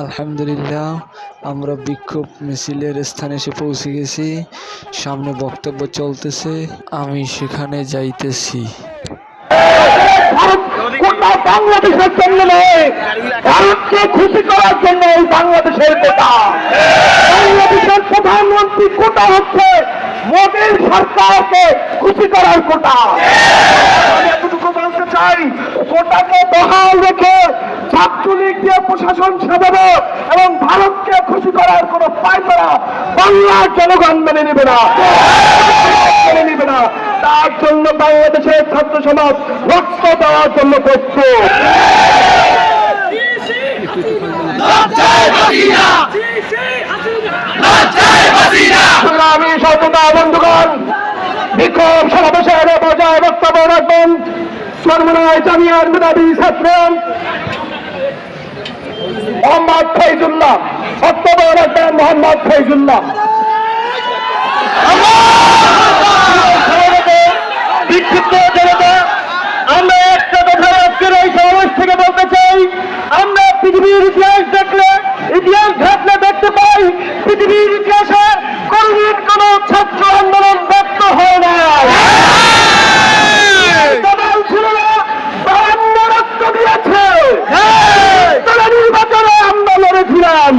আলহামদুলিল্লাহ, আমরা বিক্ষোভ মিছিলের স্থানে এসে পৌঁছে গেছি। সামনে বক্তব্য চলতেছে, আমি সেখানে যাইতেছি। বাংলাদেশের জন্য নয় ভারতকে খুশি করার জন্য এই বাংলাদেশের কোটা বাংলাদেশের প্রধানমন্ত্রী কোটা হচ্ছে মোদীর সরকারকে খুশি করার কোটা। আমি এতটুকু বলতে চাই, কোটাকে বহাল রেখে ছাত্রলীগ দিয়ে প্রশাসন সাজানো এবং ভারতকে খুশি করার কোন পায়তারা বাংলার জনগণ মেনে নেবে না। মেনে নেবে না। তার জন্য বাংলাদেশের ছাত্র সমাজ রক্ত দেওয়ার জন্য প্রস্তুত। সততা বন্ধুগণ, বিক্ষোভ সমাবেশের বজায় বক্তব্য রাখবেন। সর্বনয় জামিয়ার মেধাবী ছাত্র মোহাম্মদ ফৈজুল্লাহ রাখবেন মোহাম্মদ ফৈজুল্লাহ। বিক্ষিপ্ত জনতা, আমরা একটা কথা আজকের এই সমাবেশ থেকে বলতে চাই, আমরা পৃথিবীর ইতিহাস দেখলে, ইতিহাস ঘাটলে দেখতে পাই, পৃথিবীর ইতিহাসে কোনদিন কোন ছাত্র আন্দোলন ব্যক্ত হয় না দল ছিল না বায়ান্ন রক্ত দিয়েছে তারা নির্বাচনে আমরা লড়েছিলাম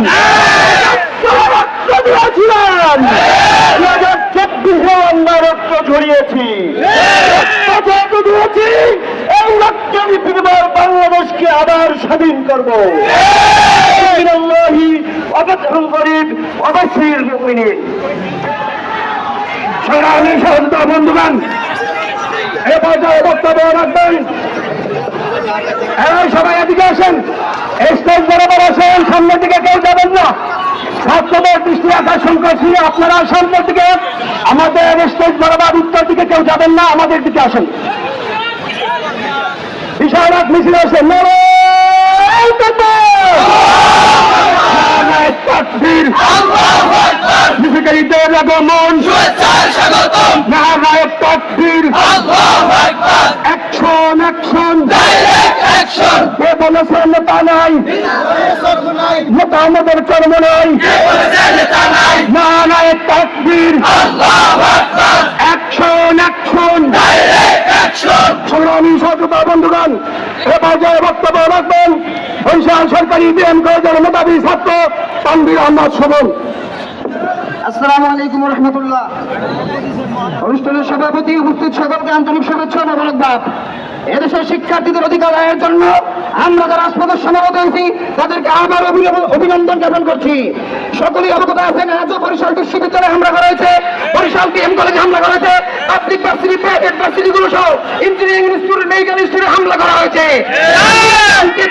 রক্ত দিয়েছিলাম দু হাজার চব্বিশে আমরা রক্ত ঝরিয়েছি দিয়েছি এই রক্ত পৃথিবীর বাংলাদেশকে আবার স্বাধীন করব। অবতরণ করিব অবশ্যই সংগ্রামী বন্ধুগণ, এ পর্যায়ে বক্তব্য রাখবেন। হ্যাঁ সবাই এদিকে আসেন স্টেজ বরাবর আসেন সামনের দিকে কেউ যাবেন না ছাত্রদের আকর্ষণ করছি আপনারা সামনের দিকে আমাদের স্টেজ বরাবর উত্তর দিকে কেউ যাবেন না আমাদের দিকে আসেন। এক মিছিল আসেন তাকবীর। মিছিলকারীদের আগমন। নারায়ণ তাকবীর। অ্যাকশন বন্ধুগণ, এ পর্যায়ে বক্তব্য রাখবেন। বরিশাল সরকারি বিএম কলেজের মেধাবী ছাত্র তানভীর আহমদ শোভন আসসালামু আলাইকুম রহমতুল্লাহ অনুষ্ঠানের সভাপতি উপস্থিত সকলকে আন্তরিক শুভেচ্ছা মোবারকবাদ। এদেশের শিক্ষার্থীদের অধিকার আয়ের জন্য আমরা যারা রাজপথের সমাগত হয়েছি তাদেরকে আবার অভিনন্দন জ্ঞাপন করছি। সকলেই অবগত আছেন এত বরিশাল বিশ্ববিদ্যালয়ে হামলা করা হয়েছে। বরিশাল এম কলেজে হামলা করা হয়েছে। পাবলিক ভার্সিটি প্রাইভেট ভার্সিটি গুলো সহ ইঞ্জিনিয়ারিং ইনস্টিটিউট মেডিকেল ইনস্টিটিউটে হামলা করা হয়েছে।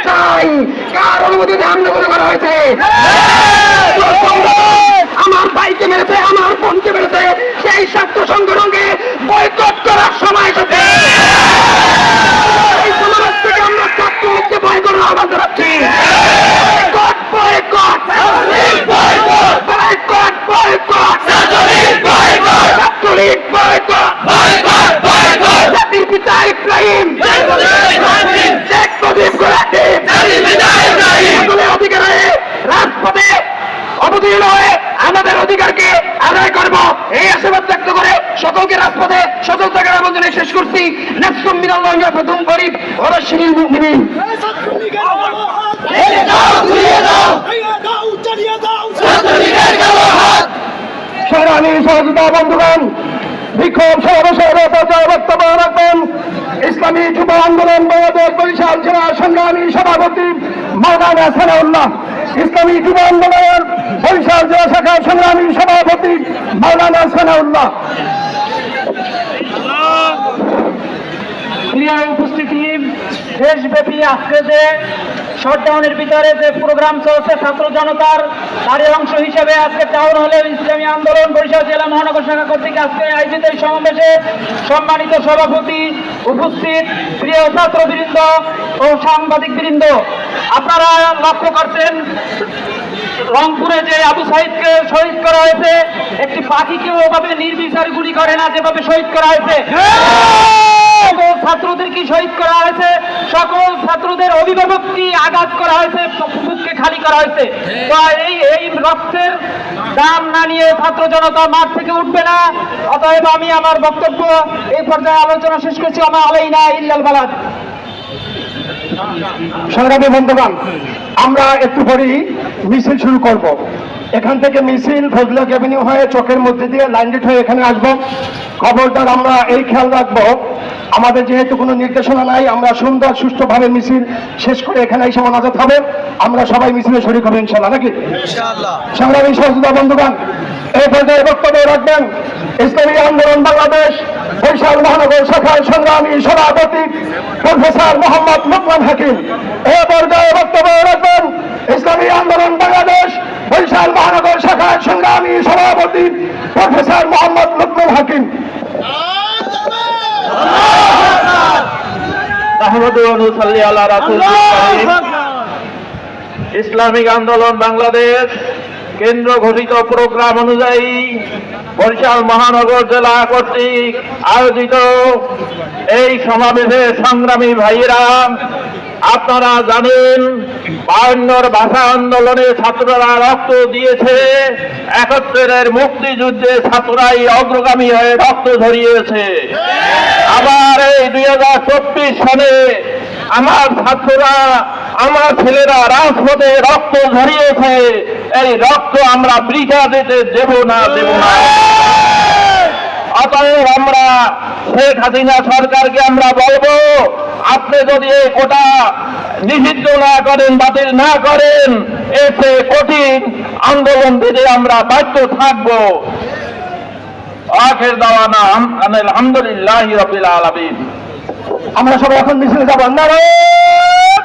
চাই? কার অনুমতিতে হামলা করা হয়েছে? অবশ্যই মুমিনিন সহযোগিতা বন্ধুগণ বিক্ষোভ সমাবেশের বক্তব্য রাখবেন ইসলামী যুব আন্দোলন বাংলাদেশ বরিশাল জেলা সভাপতি মাওলানা সানাউল্লাহ ইসলামী যুব দেশব্যাপী আজকে যে শটডাউনের ভিতরে যে প্রোগ্রাম চলছে ছাত্র জনতার তারই অংশ হিসেবে আজকে টাউন হলে ইসলামী আন্দোলন বরিশাল জেলা মহানগর শাখা কর্তৃক আজকে আয়োজিত এই সমাবেশে সম্মানিত সভাপতি উপস্থিত প্রিয় ছাত্রবৃন্দ ও সাংবাদিক বৃন্দ আপনারা লক্ষ্য করছেন রংপুরে যে আবু সাহিদকে শহীদ করা হয়েছে একটি পাখিকে ওভাবে নির্বিচারে গুলি করে না যেভাবে শহীদ করা হয়েছে। সকল ছাত্রদের কি শহীদ করা হয়েছে? সকল ছাত্রদের অভিভাবক কি আঘাত করা হয়েছে? বুককে খালি করা হয়েছে? এই এই রক্তের দাম না নিয়ে ছাত্র জনতা মাঠ থেকে উঠবে না? অতএব আমি আমার বক্তব্য এই পর্যায়ে আলোচনা শেষ করছি। আমার আলাই না ইল্লাল বালাদ। সংগ্রামী বন্ধুগণ, আমরা একটু পরেই মিছিল শুরু করব। এখান থেকে মিছিল ফজলক এভিনিউ হয়ে চোখের মধ্যে দিয়ে লাইনগেট হয়ে এখানে আসব। খবরদার আমরা এই খেয়াল রাখব আমাদের যেহেতু কোনো নির্দেশনা নাই আমরা সুন্দর সুষ্ঠুভাবে মিছিল শেষ করে এখানে এসে নাজাত হবে। আমরা সবাই মিছিলে শরীর হবে ইনশাল্লাহ নাকি? সংগ্রামী সহযোগিতা বন্ধুগণ এই পর্যায়ে বক্তব্য রাখবেন ইসলামী আন্দোলন বাংলাদেশ বৈশাল মহানগর শাখার সংগ্রামী সভাপতি প্রফেসর মোহাম্মদ মুকমান হাকিম এ পর্যায়ে বক্তব্য রাখবেন ইসলামী আন্দোলন বাংলাদেশ বৈশাল মহানগর শাখার সংগ্রামী সভাপতি প্রফেসর মোহাম্মদ মুকমান হাকিম ইসলামিক আন্দোলন বাংলাদেশ কেন্দ্র ঘোষিত প্রোগ্রাম অনুযায়ী বরিশাল মহানগর জেলা কর্তৃক আয়োজিত এই সমাবেশে সংগ্রামী ভাইয়েরা আপনারা জানেন বায়ান্নর ভাষা আন্দোলনে ছাত্ররা রক্ত দিয়েছে একাত্তরের মুক্তিযুদ্ধে ছাত্ররাই অগ্রগামী হয়ে রক্ত ঝরিয়েছে। আবার এই দুই হাজার চব্বিশ সালে আমার ছাত্ররা, আমার ছেলেরা রাজপথে রক্ত ঝরিয়েছে। এই রক্ত আমরা বৃথা দিতে দেব না দেব না। অতএব আমরা শেখ হাসিনা সরকারকে আমরা বলব, আপনি যদি এই কোটা নিষিদ্ধ না করেন, বাতিল না করেন, এতে কঠিন আন্দোলন দিতে আমরা বাধ্য থাকব। আখের দাওয়ানা আলহামদুলিল্লাহ রবিল আলমিন। আমরা সবাই এখন মিছিলে যাব। নারায়ণ